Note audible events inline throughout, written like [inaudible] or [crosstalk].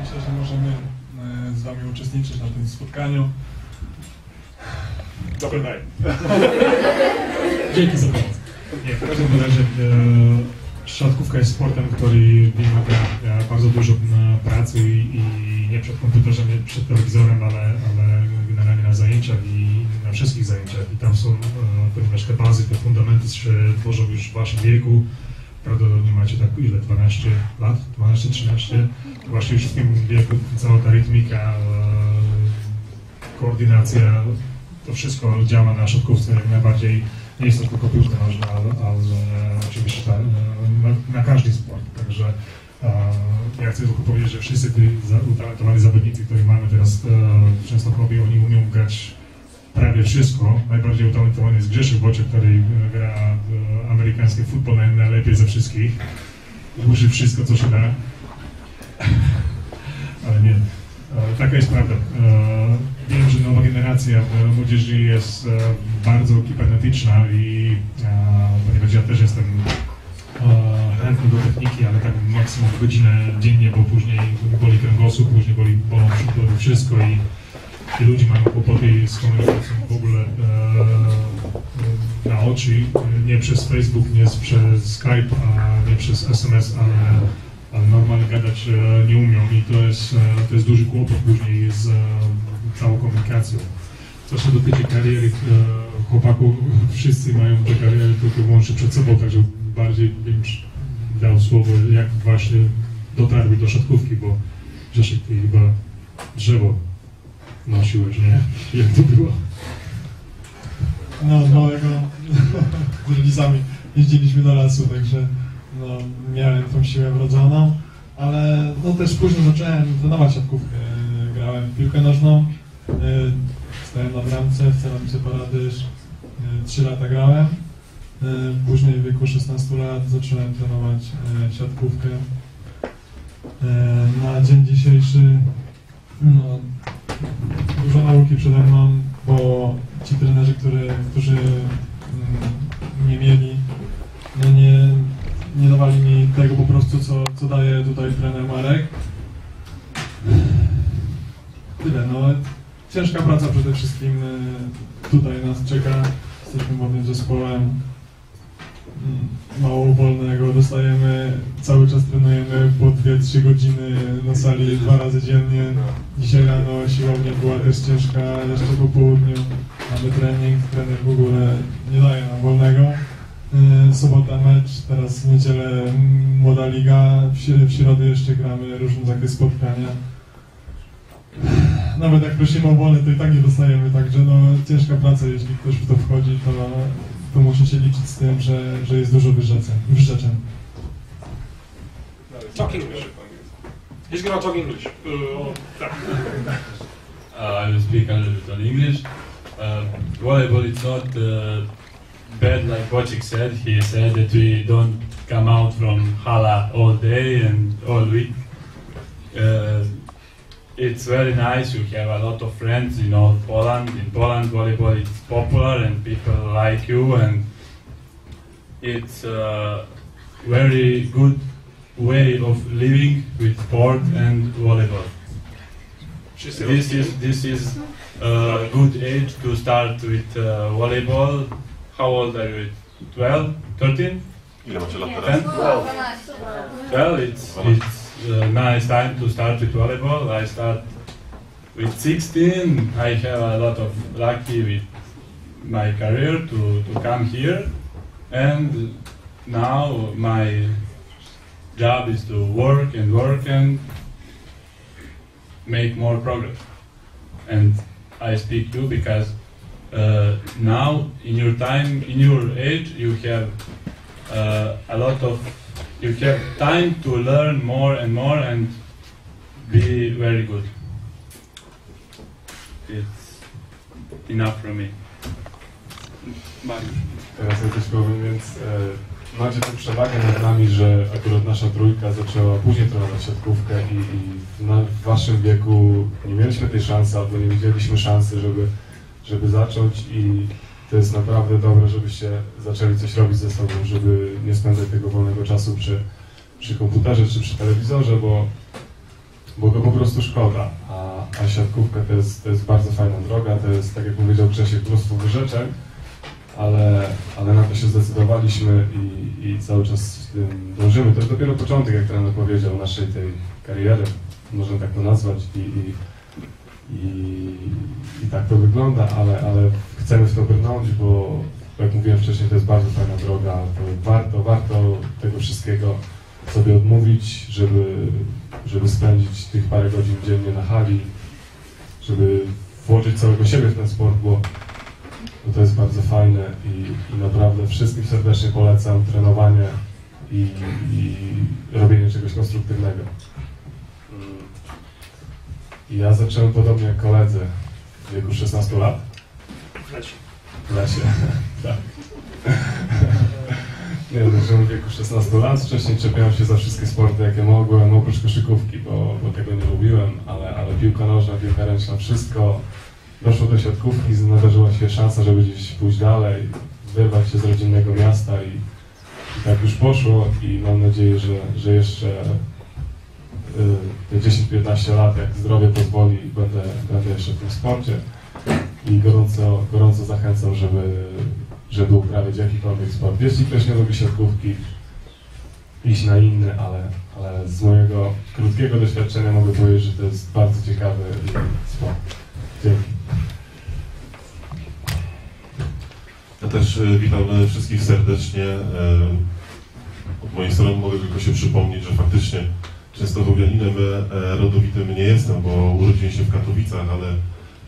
myślę, że możemy e, z Wami uczestniczyć na tym spotkaniu. Dobra, [laughs] daj. Dzięki za pomoc. Nie, w każdym razie e, siatkówka jest sportem, który wymaga e, bardzo dużo e, pracy i, i nie przed komputerem, nie przed telewizorem, ale, ale generalnie na zajęciach i na wszystkich zajęciach. I tam są, ponieważ te bazy, te fundamenty się tworzą już w waszym wieku, prawdopodobnie macie tak ile, 12 lat, 12-13, właśnie już w wieku cała ta rytmika, e, koordynacja, to wszystko działa na siatkówce jak najbardziej. Nie jest to tylko piłka nożna, ale, ale oczywiście ta, na, na każdy sport. Także e, ja chcę tylko powiedzieć, że wszyscy utalentowani zawodnicy, których mamy teraz e, w Częstochowie, oni umieją grać prawie wszystko. Najbardziej utalentowany jest Grzesiek Boczek, który e, gra w amerykański futbol naj- najlepiej ze wszystkich. Uczy wszystko, co się da. [laughs] Ale nie. E, Taka jest prawda. E, Wiem, że nowa generacja młodzieży jest e, bardzo kibernetyczna i e, ponieważ ja też jestem e, chętny do techniki, ale tak maksimum godzinę dziennie, bo później boli kręgosłup, później boli, bolą wszystko i ludzie mają kłopoty z komunikacją w ogóle e, na oczy, nie przez Facebook, nie przez Skype, a nie przez SMS, ale ale normalnie gadać e, nie umią i to jest, e, to jest duży kłopot później z e, całą komunikacją. Co się dotyczy kariery chłopaków, [laughs] wszyscy mają te kariery tylko wyłącznie przed sobą, także bardziej bym dał słowo, jak właśnie dotarły do siatkówki, bo Grzesiek, ty chyba drzewo nosiłeś, nie? Jak to było? No, małego [laughs] z rodzicami jeździliśmy do lasu, także no, miałem tą siłę wrodzoną, ale no też późno zacząłem trenować siatkówkę. E, Grałem w piłkę nożną, e, stałem na bramce w Ceramice Paradyż, e, 3 lata grałem. E, Później w wieku 16 lat zacząłem trenować e, siatkówkę. E, Na dzień dzisiejszy no, dużo nauki przede mną, bo ci trenerzy, który, którzy mm, nie mieli, no nie, nie dawali mi tego po prostu, co, co daje tutaj trener Marek. Tyle, no. Ciężka praca przede wszystkim y, tutaj nas czeka. Jesteśmy młodym zespołem. Mm, Mało wolnego, dostajemy, cały czas trenujemy po 2-3 godziny na sali dwa razy dziennie. Dzisiaj siłownia była też ciężka, jeszcze po południu mamy trening, trener w ogóle nie daje nam wolnego. Yy, Sobota mecz, teraz w niedzielę młoda liga, w, śr- w środę jeszcze gramy różne takie spotkania. Nawet jak prosimy o wolę, to i tak nie dostajemy, także no ciężka praca, jeśli ktoś w to wchodzi, to, to musi się liczyć z tym, że, że jest dużo wyrzeczeń. wyrzeczeń. Talk English. He's gonna talk English. Uh, [laughs] I will speak a little bit on English. Uh, volleyball is not uh, bad like Wojciech said. He said that we don't come out from hala all day and all week. Uh, it's very nice. You have a lot of friends in all Poland. In Poland, volleyball is popular and people like you, and it's a very good way of living with sport and volleyball. Wszyscy This is this is a good age to start with uh, volleyball. How old are you? 12, 13? Ile macie lat teraz? 10? Well, it's it's a nice time to start with volleyball. I start with 16. I have a lot of lucky with my career to, to come here, and now my job is to work and work and make more progress. And I speak you because uh, now in your time, in your age, you have uh, a lot of, you have time to learn more and more and be very good. It's enough from me. Mariusz. Teraz ja coś powiem, więc e, macie tę przewagę nad nami, że akurat nasza trójka zaczęła później trenować siatkówkę i, i na, w waszym wieku nie mieliśmy tej szansy, albo nie widzieliśmy szansy, żeby, żeby zacząć i to jest naprawdę dobre, żebyście zaczęli coś robić ze sobą, żeby nie spędzać tego wolnego czasu przy, przy komputerze czy przy telewizorze, bo bo go po prostu szkoda. A, a siatkówka to jest, to jest bardzo fajna droga, to jest, tak jak powiedział Grzesiek, mnóstwo wyrzeczeń, ale, ale na to się zdecydowaliśmy i, i cały czas w tym dążymy. To jest dopiero początek, jak trener powiedział, naszej tej kariery, można tak to nazwać i, i, i, i tak to wygląda, ale, ale chcemy w to brnąć, bo jak mówiłem wcześniej, to jest bardzo fajna droga, to warto, warto tego wszystkiego sobie odmówić, żeby, żeby spędzić tych parę godzin dziennie na hali, żeby włożyć całego siebie w ten sport, bo, bo to jest bardzo fajne i, i naprawdę wszystkim serdecznie polecam trenowanie i, i robienie czegoś konstruktywnego. Ja zacząłem podobnie jak koledzy w wieku 16 lat. W lesie. W lesie, [laughs] tak. Nie, zacząłem w wieku 16 lat. Wcześniej czepiałem się za wszystkie sporty, jakie mogłem, oprócz koszykówki, bo, bo tego nie lubiłem, ale, ale piłka nożna, piłka ręczna, wszystko. Doszło do siatkówki, nadarzyła się szansa, żeby gdzieś pójść dalej, wyrwać się z rodzinnego miasta i, i tak już poszło i mam nadzieję, że, że jeszcze y, te 10-15 lat, jak zdrowie pozwoli, będę, będę jeszcze w tym sporcie i gorąco, gorąco zachęcam, żeby, żeby uprawiać jakikolwiek sport. Jeśli ktoś nie lubi siatkówki, iść na inny, ale, ale z mojego krótkiego doświadczenia mogę powiedzieć, że to jest bardzo ciekawy sport. Dzięki. Też e, witam e, wszystkich serdecznie. E, Od mojej strony mogę tylko się przypomnieć, że faktycznie częstochowianinem e, rodowitym nie jestem, bo urodziłem się w Katowicach, ale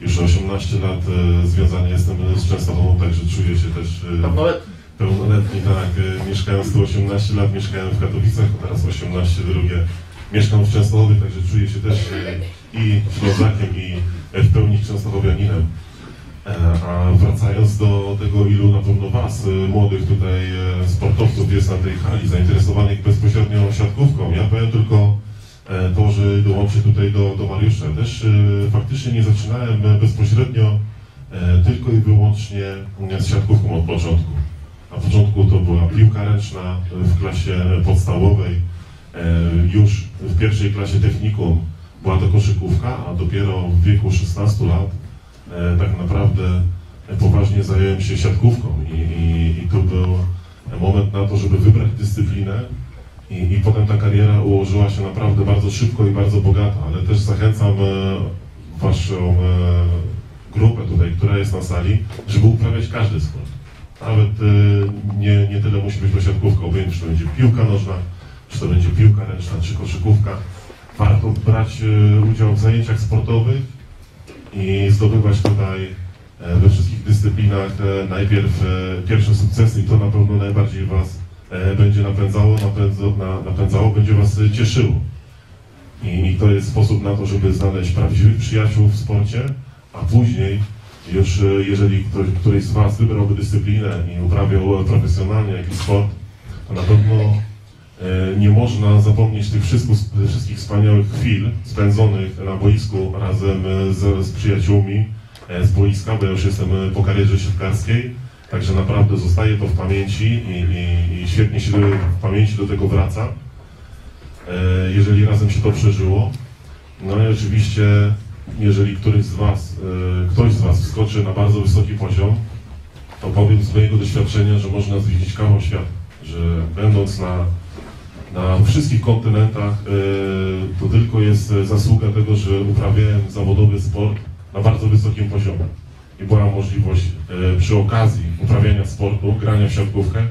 już 18 lat związany jestem z Częstochową, także czuję się też Pełnoletni. tak. Mieszkając tu 18 lat, mieszkałem w Katowicach, a teraz 18 drugie. Mieszkam w Częstochowie, także czuję się też i Ślązakiem, i w pełni Częstochowianinem. E, A wracając do tego, ilu na pewno Was, e, młodych tutaj e, sportowców jest na tej hali zainteresowanych bezpośrednio siatkówką, ja powiem tylko to, że dołączę tutaj do, do Mariusza. Też faktycznie nie zaczynałem bezpośrednio tylko i wyłącznie z siatkówką od początku. Na początku to była piłka ręczna w klasie podstawowej, już w pierwszej klasie technikum była to koszykówka, a dopiero w wieku 16 lat tak naprawdę poważnie zająłem się siatkówką i, i, i to był moment na to, żeby wybrać dyscyplinę i, i potem ta kariera ułożyła się naprawdę bardzo szybko i bardzo bogata, ale też zachęcam e, Waszą e, grupę tutaj, która jest na sali, żeby uprawiać każdy sport. Nawet e, nie, nie tyle musi być to siatkówka, obojętnie czy to będzie piłka nożna, czy to będzie piłka ręczna, czy koszykówka. Warto brać e, udział w zajęciach sportowych i zdobywać tutaj e, we wszystkich dyscyplinach e, najpierw e, pierwsze sukcesy i to na pewno najbardziej Was będzie napędzało, napędza, na, napędzało, będzie Was cieszyło. I, to jest sposób na to, żeby znaleźć prawdziwych przyjaciół w sporcie, a później już jeżeli ktoś, któryś z Was wybrałby dyscyplinę i uprawiał profesjonalnie jakiś sport, to na pewno nie można zapomnieć tych wszystkich, wszystkich wspaniałych chwil spędzonych na boisku razem e, z, z przyjaciółmi e, z boiska, bo ja już jestem e, po karierze siatkarskiej, także naprawdę zostaje to w pamięci i, i, i świetnie się do, w pamięci do tego wraca, e, jeżeli razem się to przeżyło. No i oczywiście, jeżeli któryś z Was, e, ktoś z Was wskoczy na bardzo wysoki poziom, to powiem z mojego doświadczenia, że można zwiedzić kawał świata, że będąc na na wszystkich kontynentach e, to tylko jest zasługa tego, że uprawiałem zawodowy sport na bardzo wysokim poziomie. I była możliwość e, przy okazji uprawiania sportu, grania w siatkówkę,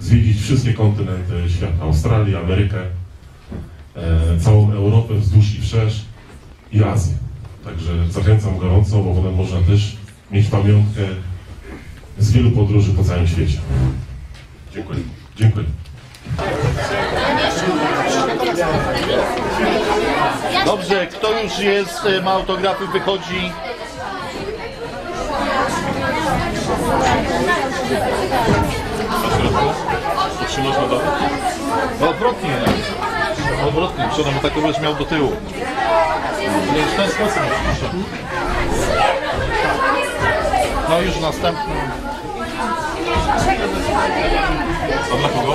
zwiedzić wszystkie kontynenty świata, Australię, Amerykę, e, całą Europę wzdłuż i wszerz i Azję. Także zachęcam gorąco, bo potem można też mieć pamiątkę z wielu podróży po całym świecie. Dziękuję. Dziękuję. Dobrze, kto już jest, e, ma autografy, wychodzi. Trzymasz na dole? No, Odwrotnie. Odwrotnie, przodem tak będziesz miał do tyłu. Nie, w ten sposób. No już następny. A dla kogo?